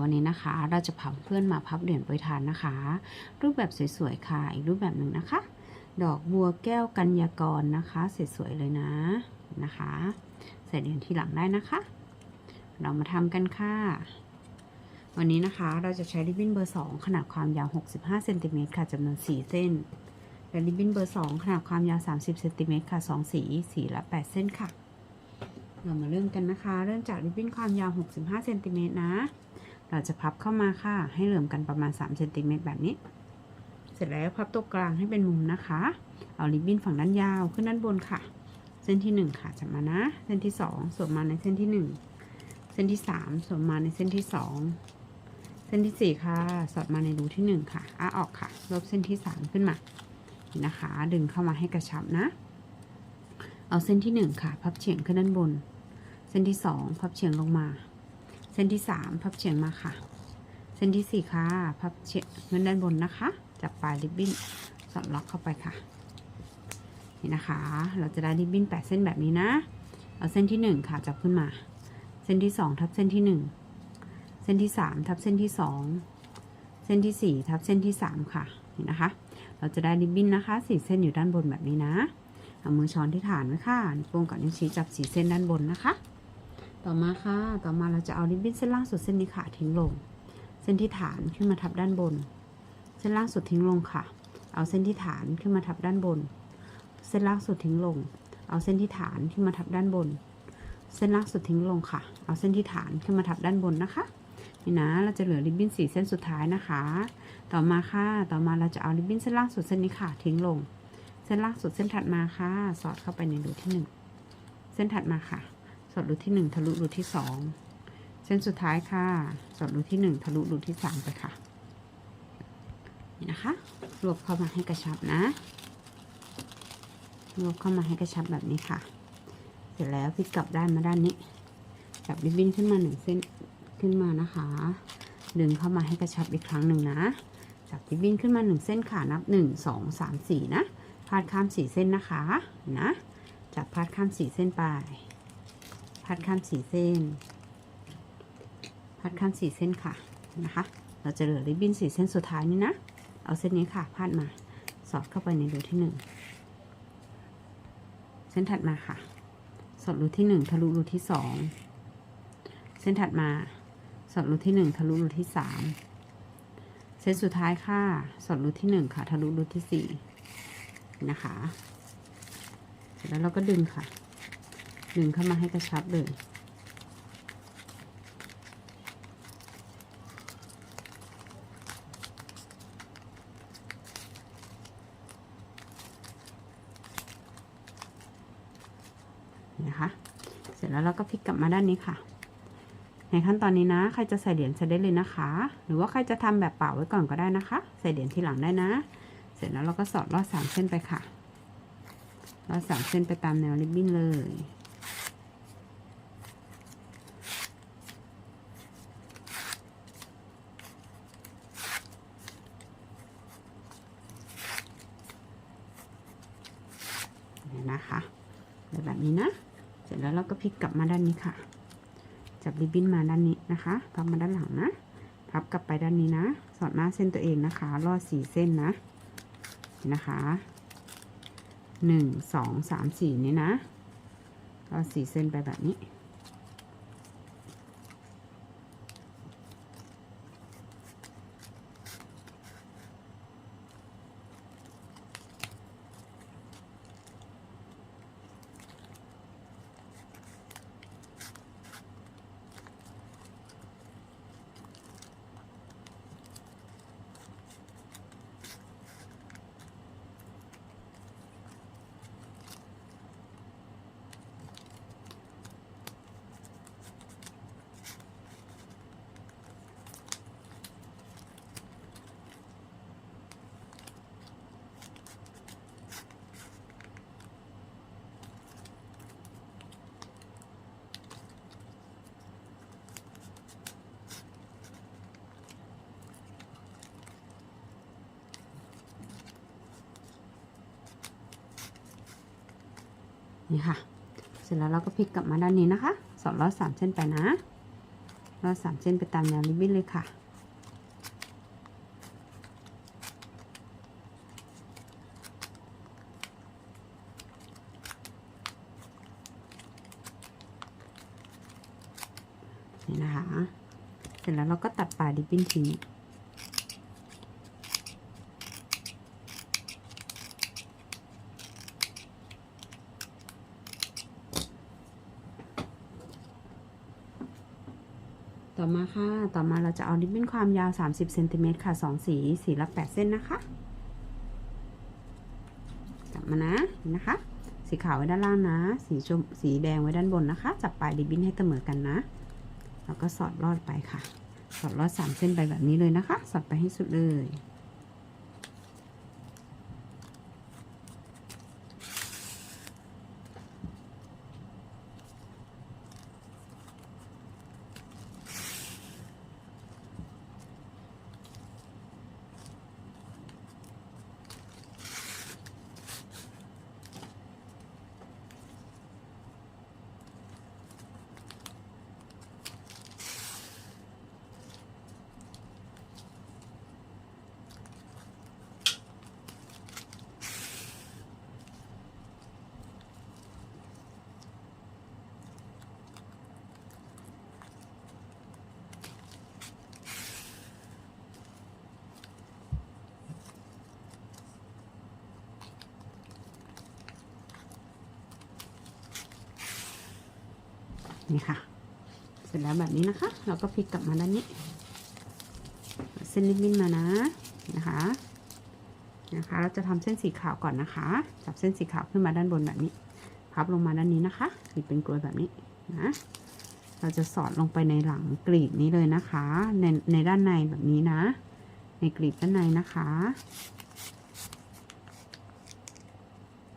วันนี้นะคะเราจะพาเพื่อนมาพับเหรียญโปรยทานนะคะ รูปแบบสวยๆค่ะ อีกรูปแบบหนึ่งนะคะ ดอกบัวแก้วกัญญากรนะคะสวยๆเลยนะนะคะ ใส่เหรียญที่หลังได้นะคะ เรามาทำกันค่ะ วันนี้นะคะเราจะใช้ริบบิ้นเบอร์ 2 ขนาดความยาว 65เซนติเมตรค่ะจำนวน 4 เส้นและริบบิ้นเบอร์ 2 ขนาดความยาว 30เซนติเมตรค่ะ 2 สีสีละ 8 เส้นค่ะ เรามาเริ่มกันนะคะ เริ่มจากริบบิ้นความยาว 65เซนติเมตรนะ เราจะพับเข้ามาค่ะ ให้เหลื่อมกันประมาณ3เซนติเมตรแบบนี้ เสร็จแล้วพับตรงกลางให้เป็นมุมนะคะ เอาริบบิ้นฝั่งด้านยาวขึ้นด้านบนค่ะ เส้นที่ 1 ค่ะจับมานะ เส้นที่ 2สวมมาในเส้นที่ 1 เส้นที่ 3สวมมาในเส้นที่ 2 เส้นที่ 4 ค่ะ สอดมาในรูที่ 1 ค่ะอ้าออกค่ะ ลบเส้นที่ 3 ขึ้นมานี่นะคะ ดึงเข้ามาให้กระชับนะ เอาเส้นที่ 1 ค่ะ พับเฉียงขึ้นด้านบน เส้นที่2พับเฉียงลงมา เส้นที่3พับเฉียงมาค่ะ เส้นที่4ค่ะ พับเฉียงขึ้นด้านบนนะคะ จับปลายริบบิ้นสอดล็อกเข้าไปค่ะ นี่นะคะ เราจะได้ริบบิ้น8เส้นแบบนี้นะ เอาเส้นที่1ค่ะจับขึ้นมา เส้นที่2ทับเส้นที่1เส้นที่3ทับเส้นที่2เส้นที่4ทับเส้นที่3ค่ะ นี่นะคะ เราจะได้ริบบิ้นนะคะ4เส้นอยู่ด้านบนแบบนี้นะเอามือช้อนที่ฐานไว้ค่ะนิ้วโป้งกับนิ้วชี้จับสีเส้นด้านบนนะคะ ต่อมาค่ะ ต่อมาเราจะเอาริบบิ้นเส้นล่างสุดเส้นนี้ค่ะ ทิ้งลง เส้นที่ฐานขึ้นมาทับด้านบน เส้นล่างสุดทิ้งลงค่ะ เอาเส้นที่ฐานขึ้นมาทับด้านบน เส้นล่างสุดทิ้งลง เอาเส้นที่ฐานขึ้นมาทับด้านบน เส้นล่างสุดทิ้งลงค่ะ เอาเส้นที่ฐานขึ้นมาทับด้านบนนะคะ นี่นะ เราจะเหลือริบบิ้นสี่เส้นสุดท้ายนะคะ ต่อมาค่ะ ต่อมาเราจะเอาริบบิ้นเส้นล่างสุดเส้นนี้ค่ะ ทิ้งลง เส้นล่างสุดเส้นถัดมาค่ะ สอดเข้าไปในรูที่หนึ่ง เส้นถัดมาค่ะ ดรูที่หนึ่งทะลุรูที่สองเส้นสุดท้ายค่ะ สอดรูที่หนึ่งทะลุรูที่สามไปค่ะ นี่นะคะ รวบเข้ามาให้กระชับนะ รวบเข้ามาให้กระชับแบบนี้ค่ะ เสร็จแล้วพลิกกลับด้านมาด้านนี้ จับริบบิ้นขึ้นมาหนึ่งเส้นขึ้นมานะคะ ดึงเข้ามาให้กระชับอีกครั้งหนึ่งนะ จับริบบิ้นขึ้นมาหนึ่งเส้นค่ะ นับหนึ่งสองสามสี่นะ พาดข้ามสี่เส้นนะคะ นะ จับพาดข้ามสี่เส้นไป พาดข้ามสี่เส้นพาดข้ามสี่เส้นค่ะนะคะ เราจะเหลือริบบิ้นสี่เส้นสุดท้ายนี้นะ เอาเส้นนี้ค่ะพาดมา สอดเข้าไปในรูที่หนึ่งเส้นถัดมาค่ะ สอดรูที่หนึ่งทะลุรูที่สองเส้นถัดมา สอดรูที่หนึ่งทะลุรูที่สามเส้นสุดท้ายค่ะ สอดรูที่หนึ่งค่ะ ทะลุรูที่สี่นะคะ เสร็จแล้วเราก็ดึงค่ะ ดึงเข้ามาให้กระชับเลยนะคะเสร็จแล้วเราก็พลิกกลับมาด้านนี้ค่ะ ในขั้นตอนนี้นะ ใครจะใส่เหรียญใส่ได้เลยนะคะ หรือว่าใครจะทำแบบเปล่าไว้ก่อนก็ได้นะคะ ใส่เหรียญทีหลังได้นะ เสร็จแล้วเราก็สอดลอดสามเส้นไปค่ะลอดสามเส้นไปตามแนวริบบิ้นเลยนะคะแบบนี้นะ เสร็จแลิกกลับมาด้านนี้ค่ะ จับริบบิ้นมาด้านนี้นะคะ พับมาด้านหลังนะ พับกลับไปด้านนี้นะ สอดหน้าเส้นตัวเองนะคะ ลอดสี่เส้นนะนี่นะคะหนึ่งสองสามสี่นี่นะลอดสี่เส้นไปแบบนี้ นี่ค่ะ เสร็จแล้วเราก็พลิกกลับมาด้านนี้นะคะสอดลอดสามเส้นไปนะลอดสามเส้นไปตามแนวริบบิ้นเลยค่ะนี่นะคะ เสร็จแล้วเราก็ตัดปลายริบบิ้นทิ้ง ต่อมาค่ะ ต่อมาเราจะเอาริบบิ้นความยาว 30เซนติเมตรค่ะ 2 สี สีละ 8 เส้นนะคะ จับมานะ นะคะ สีขาวไว้ด้านล่างนะ สีชม สีแดงไว้ด้านบนนะคะ จับปลายริบบิ้นให้เสมอกันนะ แล้วก็สอดลอดไปค่ะ สอดลอด 3 เส้นไปแบบนี้เลยนะคะ สอดไปให้สุดเลย นี่ค่ะ เสร็จแล้วแบบนี้นะคะ เราก็พลิกกลับมาด้านนี้ เส้นริบบิ้นมานะนะคะนะคะ เราจะทำเส้นสีขาวก่อนนะคะ จับเส้นสีขาวขึ้นมาด้านบนแบบนี้ พับลงมาด้านนี้นะคะปิดเป็นกลวยแบบนี้นะ เราจะสอดลงไปในหลังกลีบนี้เลยนะคะ ในในด้านในแบบนี้นะ ในกลีบด้านในนะคะ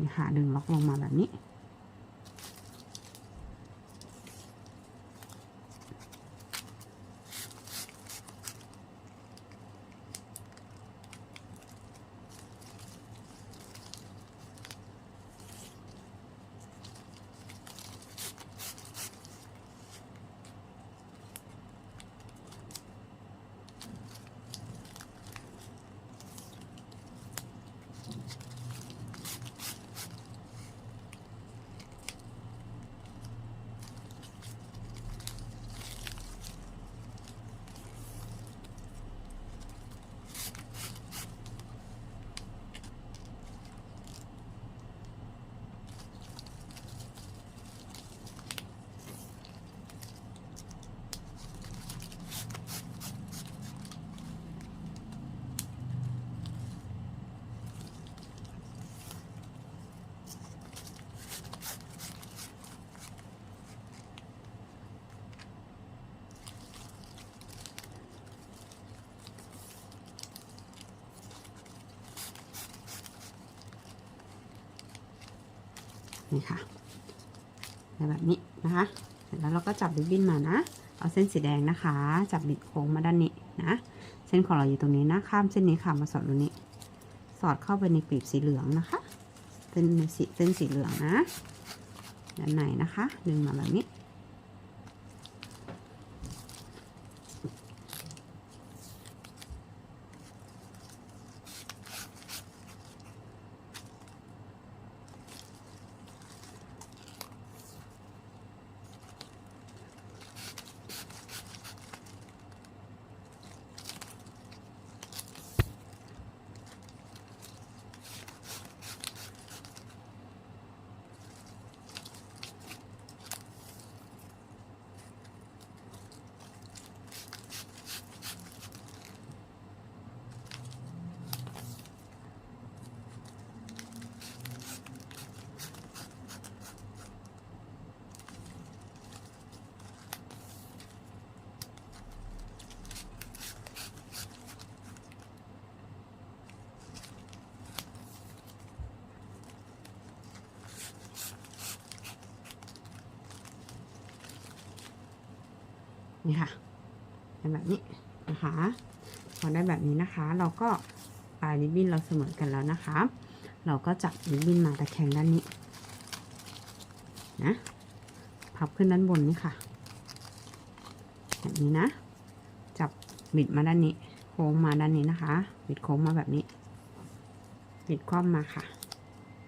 นี่ค่ะดึงล็อกลงมาแบบนี้ นี่ค่ะแบบนี้นะคะ เสร็จแล้วเราก็จับริบบิ้นมานะ เอาเส้นสีแดงนะคะ จับบิดโค้งมาด้านนี้นะ เส้นของเราอยู่ตรงนี้นะ ข้ามเส้นนี้ค่ะ มาสอดตรงนี้ สอดเข้าไปในกลีบสีเหลืองนะคะ เส้นสีเส้นสีเหลืองนะ ด้านในนะคะ ดึงมาแบบนี้ นี่ค่ะเป็นแบบนี้นะคะพอได้แบบนี้นะคะ เราก็ปลายริบบิ้นเราเสมอกันแล้วนะคะ เราก็จับริบบิ้นมาตะแคงด้านนี้นะพับขึ้นด้านบนนี่ค่ะแบบนี้นะ จับบิดมาด้านนี้ โค้งมาด้านนี้นะคะ บิดโค้งมาแบบนี้ บิดคว่ำมาค่ะ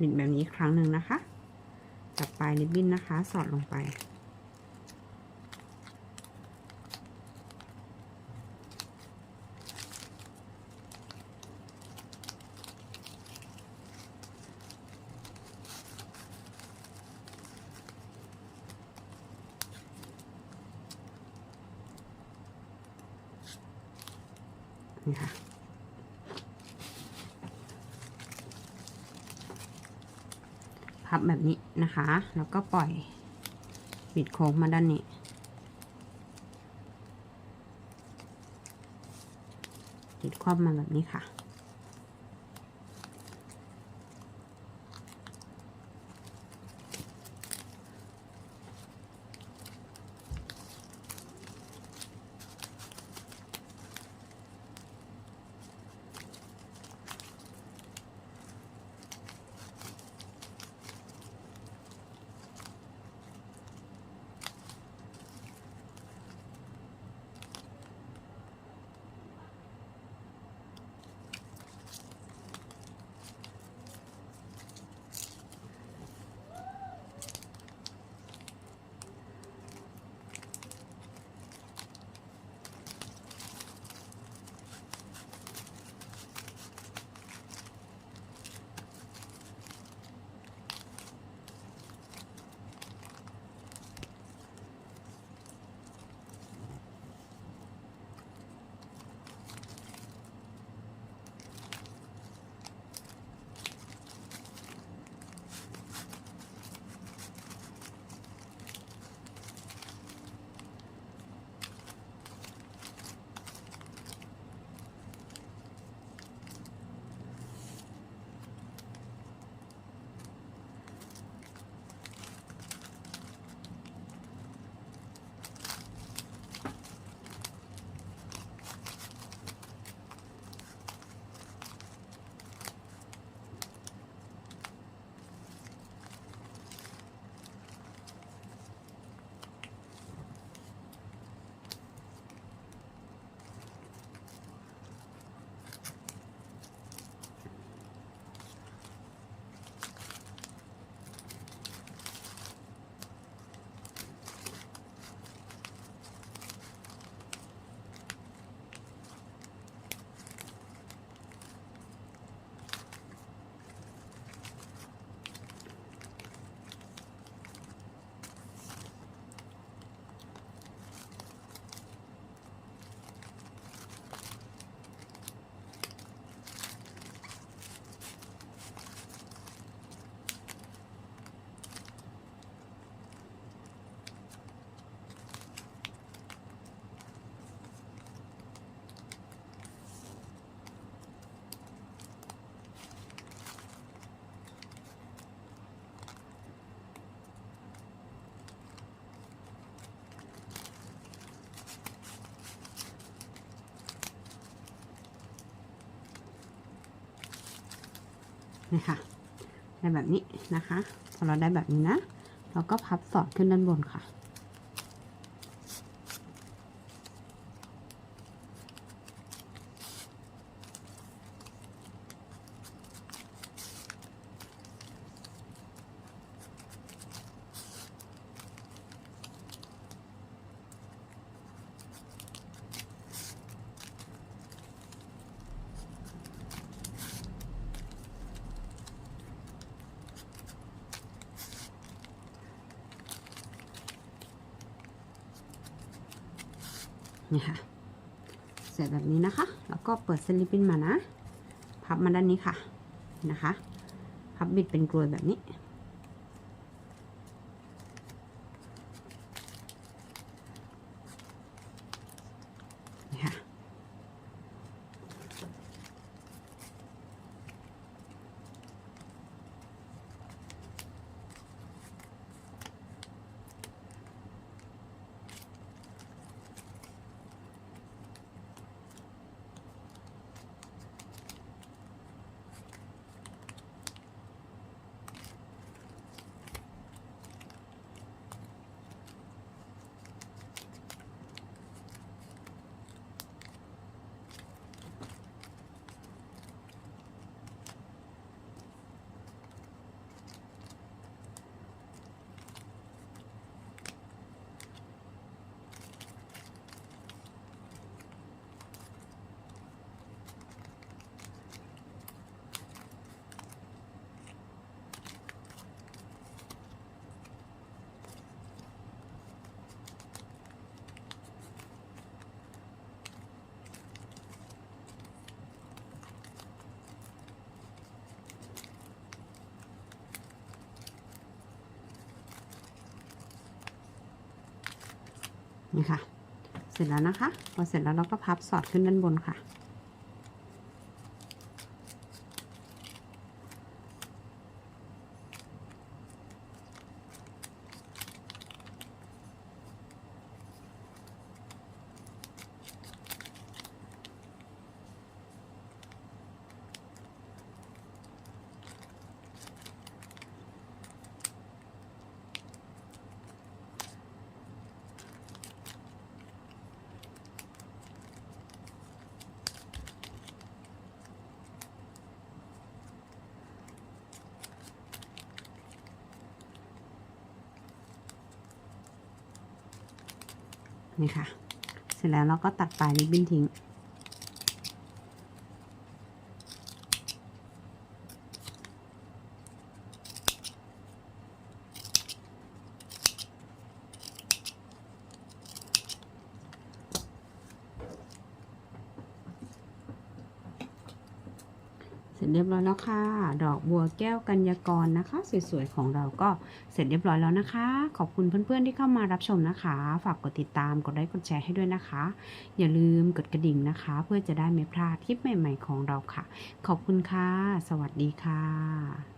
บิดแบบนี้ครั้งหนึ่งนะคะ จับปลายริบบิ้นนะคะ สอดลงไป แบบนี้นะคะ แล้วก็ปล่อยบิดโค้งมาด้านนี้ ติดครอบมาแบบนี้ค่ะ นี่ค่ะได้แบบนี้นะคะ พอเราได้แบบนี้นะ เราก็พับสอดขึ้นด้านบนค่ะ นี่ค่ะเสร็จแบบนี้นะคะ แล้วก็เปิดสลิปปิ้นมานะ พับมาด้านนี้ค่ะนะคะ พับบิดเป็นกลวยแบบนี้ค่ะ น นี่ค่ะ เสร็จแล้วนะคะ พอเสร็จแล้วเราก็พับสอดขึ้นด้านบนค่ะ นี่ค่ะ เสร็จแล้วเราก็ตัดปลายริบบิ้นทิ้ง สร็จเรียบร้อยแล้วค่ะ ดอกบัวแก้วกัญญากรนะคะ สวยๆของเราก็เสร็จเรียบร้อยแล้วนะคะ ขอบคุณเพื่อนๆที่เข้ามารับชมนะคะ ฝากกดติดตาม กดไลค์กดแชร์ให้ด้วยนะคะ อย่าลืมกดกระดิ่งนะคะ เพื่อจะได้ไม่พลาดคลิปใหม่ ๆ ของเราค่ะ ขอบคุณค่ะ สวัสดีค่ะ